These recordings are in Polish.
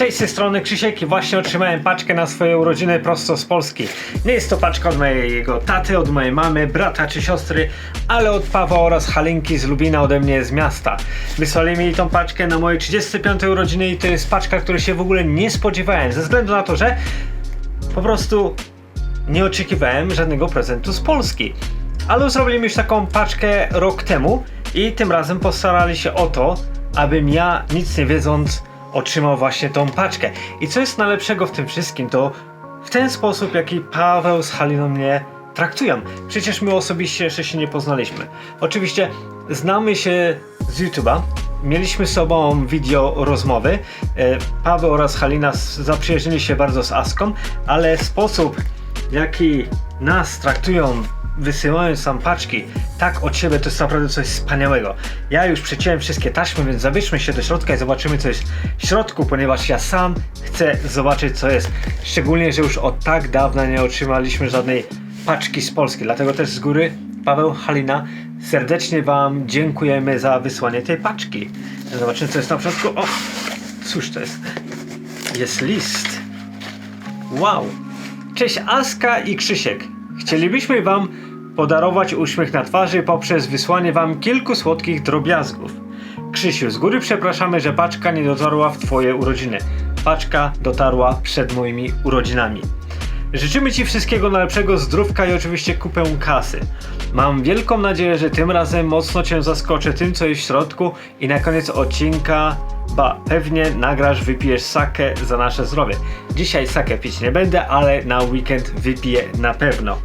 Cześć, z tej strony Krzysiek właśnie otrzymałem paczkę na swoje urodziny prosto z Polski. Nie jest to paczka od mojego taty, od mojej mamy, brata czy siostry, ale od Pawła oraz Halinki z Lubina ode mnie z miasta. Wysłali mi tą paczkę na moje 35 urodziny i to jest paczka, której się w ogóle nie spodziewałem, ze względu na to, że po prostu nie oczekiwałem żadnego prezentu z Polski. Ale zrobili mi już taką paczkę rok temu i tym razem postarali się o to, abym ja, nic nie wiedząc, otrzymał właśnie tą paczkę. I co jest najlepszego w tym wszystkim, to w ten sposób, jaki Paweł z Haliną mnie traktują. Przecież my osobiście jeszcze się nie poznaliśmy. Oczywiście znamy się z YouTube'a, mieliśmy z sobą wideo rozmowy. E, Paweł oraz Halina zaprzyjaźnili się bardzo z Aską, ale sposób, jaki nas traktują, wysyłając nam paczki, tak od siebie, to jest naprawdę coś wspaniałego. Ja już przeciąłem wszystkie taśmy, więc zabierzmy się do środka i zobaczymy, co jest w środku, ponieważ ja sam chcę zobaczyć, co jest. Szczególnie, że już od tak dawna nie otrzymaliśmy żadnej paczki z Polski. Dlatego też z góry, Paweł, Halina, serdecznie Wam dziękujemy za wysłanie tej paczki. Zobaczymy, co jest na środku. O, cóż to jest? Jest list. Wow! Cześć Aska i Krzysiek. Chcielibyśmy Wam podarować uśmiech na twarzy poprzez wysłanie Wam kilku słodkich drobiazgów. Krzysiu, z góry przepraszamy, że paczka nie dotarła w Twoje urodziny. Paczka dotarła przed moimi urodzinami. Życzymy Ci wszystkiego najlepszego, zdrówka i oczywiście kupę kasy. Mam wielką nadzieję, że tym razem mocno Cię zaskoczę tym, co jest w środku i na koniec odcinka, ba, pewnie nagrasz, wypijesz sakę za nasze zdrowie. Dzisiaj sakę pić nie będę, ale na weekend wypiję na pewno.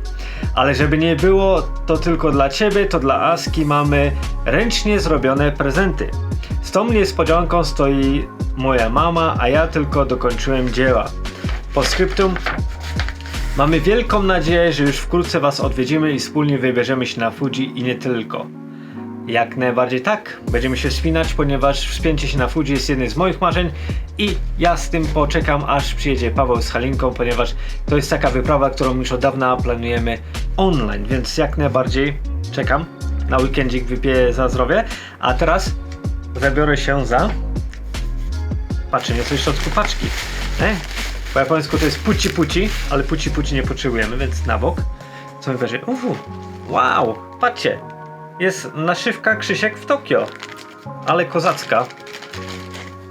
Ale żeby nie było to tylko dla Ciebie, to dla Aski mamy ręcznie zrobione prezenty. Z tą niespodzianką stoi moja mama, a ja tylko dokończyłem dzieła. Po skryptum Mamy wielką nadzieję, że już wkrótce Was odwiedzimy i wspólnie wybierzemy się na Fuji i nie tylko. Jak najbardziej tak, będziemy się wspinać, ponieważ wspięcie się na Fuji jest jednym z moich marzeń i ja z tym poczekam, aż przyjedzie Paweł z Halinką, ponieważ to jest taka wyprawa, którą już od dawna planujemy online, więc jak najbardziej czekam. Na weekendzik wypiję za zdrowie, a teraz zabiorę się za patrzenie co jest w środku paczki. E? Po japońsku to jest puci puci, ale puci puci nie potrzebujemy, więc na bok. Co mi weźmie? Uhu, wow, patrzcie Jest naszywka Krzysiek w Tokio. Ale kozacka.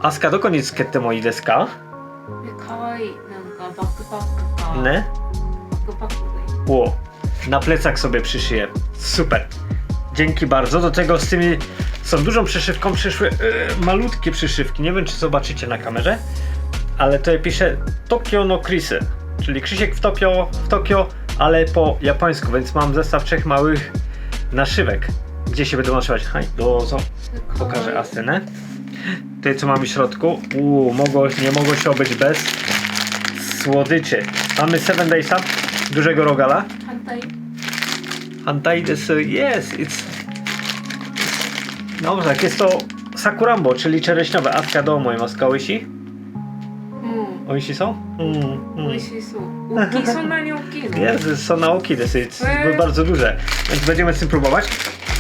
Aska, do koniec kette moi deska. で可愛いなんかバックパックか Ne? バックパックがいい Ło. Na plecak sobie przyszyję. Super. Dzięki bardzo. Do tego z tymi z tą dużą przyszywką przyszły yy, malutkie przyszywki. Nie wiem, czy zobaczycie na kamerze, ale tutaj pisze Tokio no Krisy, czyli Krzysiek w Tokio, w Tokio, ale po japońsku, więc mam zestaw trzech małych naszywek. Gdzie się będą naszywać? Haj, dozo. Pokażę ascenę. Tutaj co mamy w środku? Uuu, mogło, nie mogło się obyć bez słodyczy. Mamy Seven Days Up, dużego rogala. Hantai. Hantai this, yes, it's... Dobrze, tak jest to sakurambo, czyli czereśniowe. Atka do mojej maskałysi. うん Oishi są? Mm, 美 mm. 味しそう大きいそんなに大きいの Jest, są naoki dosyć, Eee. bardzo duże, więc będziemy z tym próbować.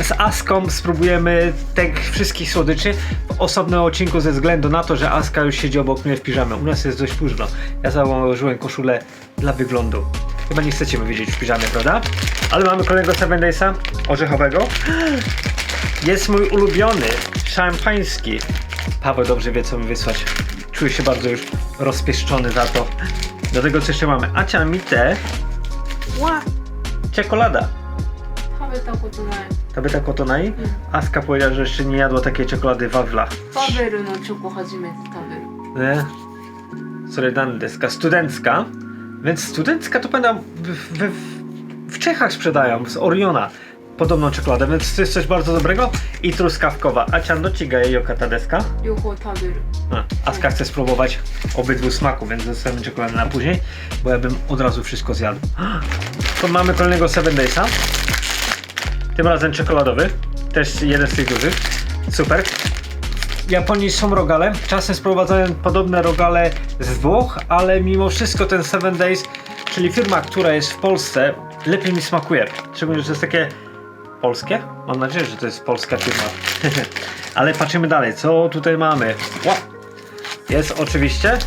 Z Aską spróbujemy tych wszystkich słodyczy w osobnym odcinku ze względu na to, że Aska już siedzi obok mnie w piżamie. U nas jest dość późno. Ja założyłem koszulę dla wyglądu. Chyba nie chcecie mnie widzieć w piżamie, prawda? Ale mamy kolejnego Seven Daysa orzechowego. Jest mój ulubiony, szampański. Paweł dobrze wie, co mi wysłać. Czuję się bardzo już rozpieszczony za to. Do tego co jeszcze mamy? Acia Mite. Ła! Czekolada. Kobieta kotonai. Kobieta kotonai? Mm. Aska powiedziała, że jeszcze nie jadła takiej czekolady wawla. Waweru no czoko hajime taberu. Nie? Soledandeska. Studencka. Więc studencka to będą w, w, w Czechach sprzedają, z Oriona Podobną czekoladę, więc to jest coś bardzo dobrego. I truskawkowa. Acia no ci gaje ta deska. 両方食べる A, Aska chce spróbować obydwu smaków, więc zostawimy czekoladę na później, bo ja bym od razu wszystko zjadł. To mamy kolejnego Seven Daysa. Tym razem czekoladowy. Też jeden z tych dużych. Super. W Japonii są rogale. Czasem sprowadzają podobne rogale z Włoch, ale mimo wszystko ten Seven Days, czyli firma, która jest w Polsce, lepiej mi smakuje. Szczególnie, że to jest takie polskie. Mam nadzieję, że to jest polska firma. ale patrzymy dalej. Co tutaj mamy? Ła! jest oczywiście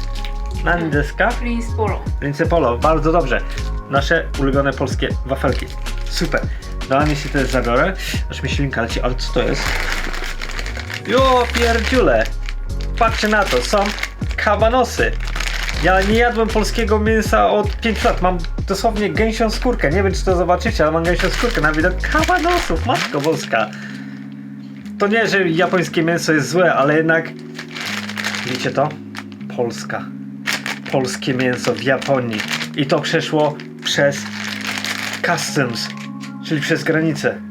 nandeska Prince Polo. Polo. Bardzo dobrze. Nasze ulubione polskie wafelki. Super. Dała mi się też zabiorę. Aż mi ślinka leci, ale co to jest? Jo, pierdziule. Patrzcie na to, są kabanosy. Ja nie jadłem polskiego mięsa od 5 lat. Mam dosłownie gęsią skórkę. Nie wiem, czy to zobaczycie, ale mam gęsią skórkę na widok kabanosów. Matko boska. To nie, że japońskie mięso jest złe, ale jednak... Widzicie to? Polska. Polskie mięso w Japonii. I to przeszło przez customs, czyli przez granicę.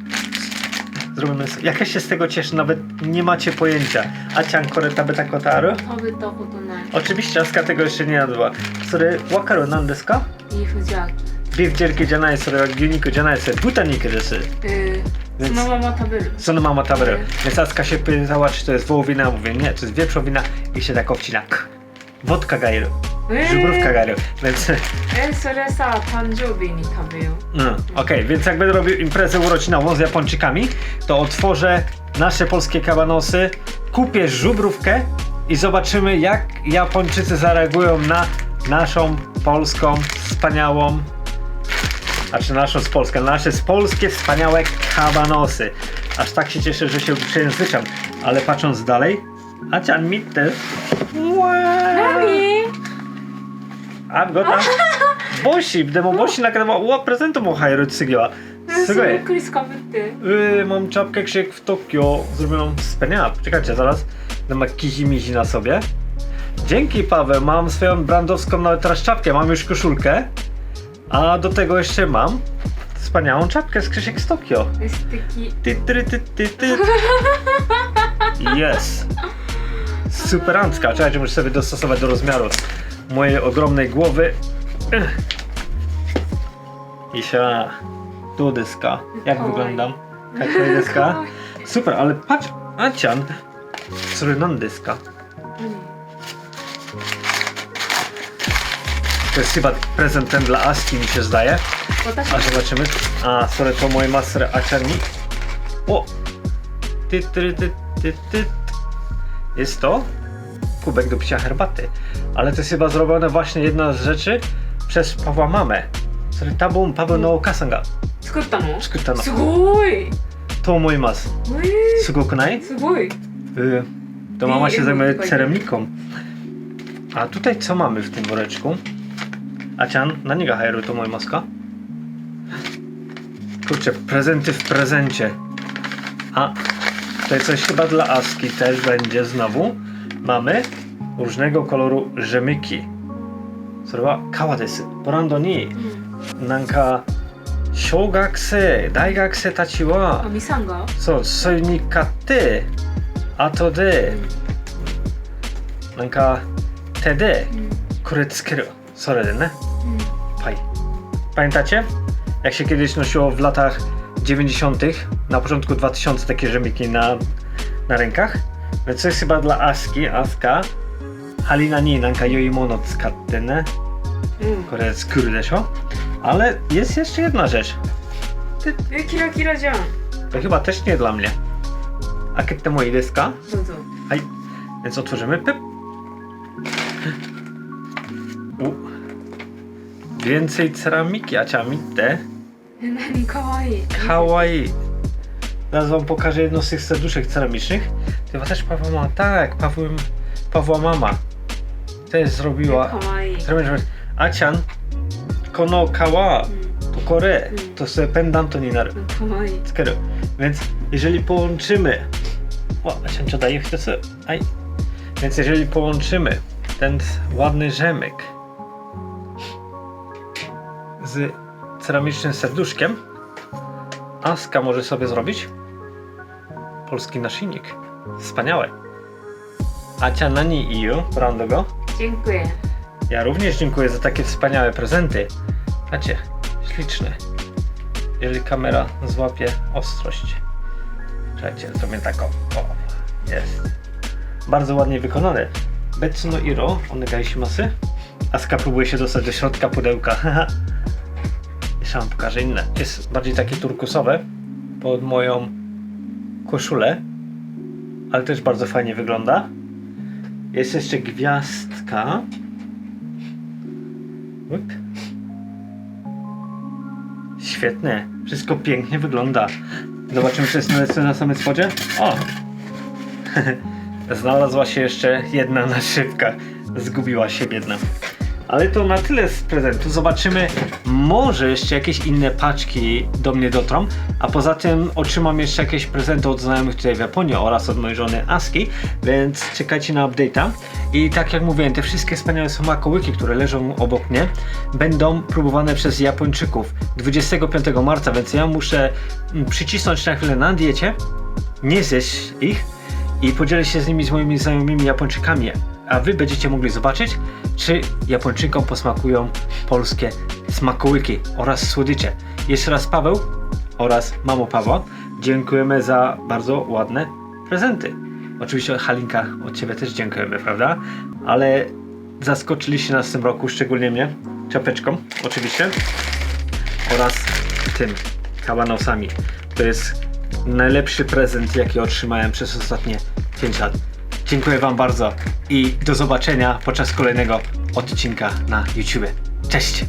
Zrobimy sobie. Jak ja się z tego cieszę, nawet nie macie pojęcia. A ciankore tabeta kotaru? 食べたことない。 Oczywiście Aska tego jeszcze nie jadła. Sorry, wakaru nan desu ka? ビーフジャーキ Beef jerky じゃない、それは牛肉じゃない、それ豚肉です。ー。えー、 Więc- そのまま食べる。 Co no mama taberu. Więc Aska się pytała, czy to jest wołowina, ja mówię nie, to jest wieprzowina i się tak obcina. K. Wodka ga iru, え Żubrówka Gary, więc... Ensoresa Panjobi ni tabeyo. Mm, no, Okej, więc jak będę robił imprezę urodzinową z Japończykami, to otworzę nasze polskie kabanosy, kupię żubrówkę i zobaczymy jak Japończycy zareagują na naszą polską wspaniałą znaczy naszą z Polską, nasze z polskie wspaniałe kabanosy. Aż tak się cieszę, że się przejęzyczam, ale patrząc dalej, Acian Mitte. Wow. 何 A gota. Bosi, demo bosi na kanał. Ła, prezentu mu hajru cygiła. えー、 す そ ご れ い クリスかぶって。 Yy, mam czapkę krzyk w Tokio. Zrobioną wspaniała. Czekajcie, zaraz. Będę ma kizi-mizi na sobie. Dzięki Paweł, mam swoją brandowską nawet teraz czapkę. Mam już koszulkę. A do tego jeszcze mam wspaniałą czapkę z Krzysiek z Tokio. え素敵。 Ty, ty, ty, ty, ty. Jest. Superancka. Czekajcie, muszę sobie dostosować do rozmiaru mojej ogromnej głowy. Isia. Tu dyska. Jak Kawaii. wyglądam? Kawaii dyska? Super, ale patrz, Acian. Surynon dyska. 何 To jest chyba prezent ten dla Aski, mi się zdaje. 私 A zobaczymy. A, sorry, to moje master Aciani. O! Ty, ty, ty, ty, ty. Jest to kubek do picia herbaty. Ale to jest chyba zrobione właśnie jedna z rzeczy przez Pawła mamę. Sorry, tabum Paweł no Okasan ga 作ったの作ったのすごい。と思います。えすごくないー、すごい。 Y, To mama się I- zajmuje fajnie. ceramiką. A tutaj co mamy w tym woreczku? Acian, na niego hajru to moja maska? Kurczę, prezenty w prezencie. A, tutaj coś chyba dla Aski też będzie znowu. Mamy różnego koloru rzemyki. それは革です。ブランドにうん。なんか小学生、大学生たちはあ、みさんが。そう、それに買って、後で、なんか手でうん。これつける。それでね。うん。 Faj. Pamiętacie? Jak się kiedyś nosiło w latach 90., na początku 2000 takie rzemiki na, na rękach? Więc to jest chyba dla Aski, Aska. Halina ni nanka yoimono tsukatte ne. うん。これ作るでしょ? Ale jest jeszcze jedna rzecz. え、キラキラじゃん。 To chyba też nie dla mnie. A kiedy moi desu ka? どうぞ。はい。Więc otworzymy. Pyp. U. Więcej ceramiki, a te え、何かわいい。 kawaii. Zaraz wam pokażę jedno z tych serduszek ceramicznych. To chyba też Paweł ma. Tak, Paweł, Pawła mama też zrobiła. Zrobiła Acian Konokawa to Kore. To sobie pendant to nie narywa. Więc jeżeli połączymy. O, Acian co daje chce Aj. Więc jeżeli połączymy ten ładny rzemek z ceramicznym serduszkiem, Aska może sobie zrobić? Polski naszyjnik. Wspaniałe. Acia nani iu, randogo. Dziękuję. Ja również dziękuję za takie wspaniałe prezenty. Acie, śliczne. Jeżeli kamera złapie ostrość. Czekajcie, zrobię taką. o. Jest. Bardzo ładnie wykonane. Betsuno iro, onegaishimasu. Aska próbuje się dostać do środka pudełka. Jeszcze pokażę inne. Jest bardziej takie turkusowe. Pod moją koszulę. Ale też bardzo fajnie wygląda. Jest jeszcze gwiazdka. Łyp. Świetne. Wszystko pięknie wygląda. Zobaczymy, czy jest na samym spodzie. O! Znalazła się jeszcze jedna naszywka. Zgubiła się biedna. Ale to na tyle z prezentu. Zobaczymy, może jeszcze jakieś inne paczki do mnie dotrą. A poza tym otrzymam jeszcze jakieś prezenty od znajomych tutaj w Japonii oraz od mojej żony Aski, więc czekajcie na update'a. I tak jak mówiłem, te wszystkie wspaniałe smakołyki, które leżą obok mnie, będą próbowane przez Japończyków 25 marca, więc ja muszę mm, przycisnąć na chwilę na diecie, nie zjeść ich i podzielę się z nimi z moimi znajomymi Japończykami, a wy będziecie mogli zobaczyć, czy Japończykom posmakują polskie smakołyki oraz słodycze. Jeszcze raz Paweł oraz mamo Pawła, dziękujemy za bardzo ładne prezenty. Oczywiście Halinka, od ciebie też dziękujemy, prawda? Ale zaskoczyliście nas w tym roku, szczególnie mnie, czapeczką oczywiście oraz tym kabanosami. To jest najlepszy prezent, jaki otrzymałem przez ostatnie 5 lat. Dziękuję Wam bardzo i do zobaczenia podczas kolejnego odcinka na YouTube. Cześć!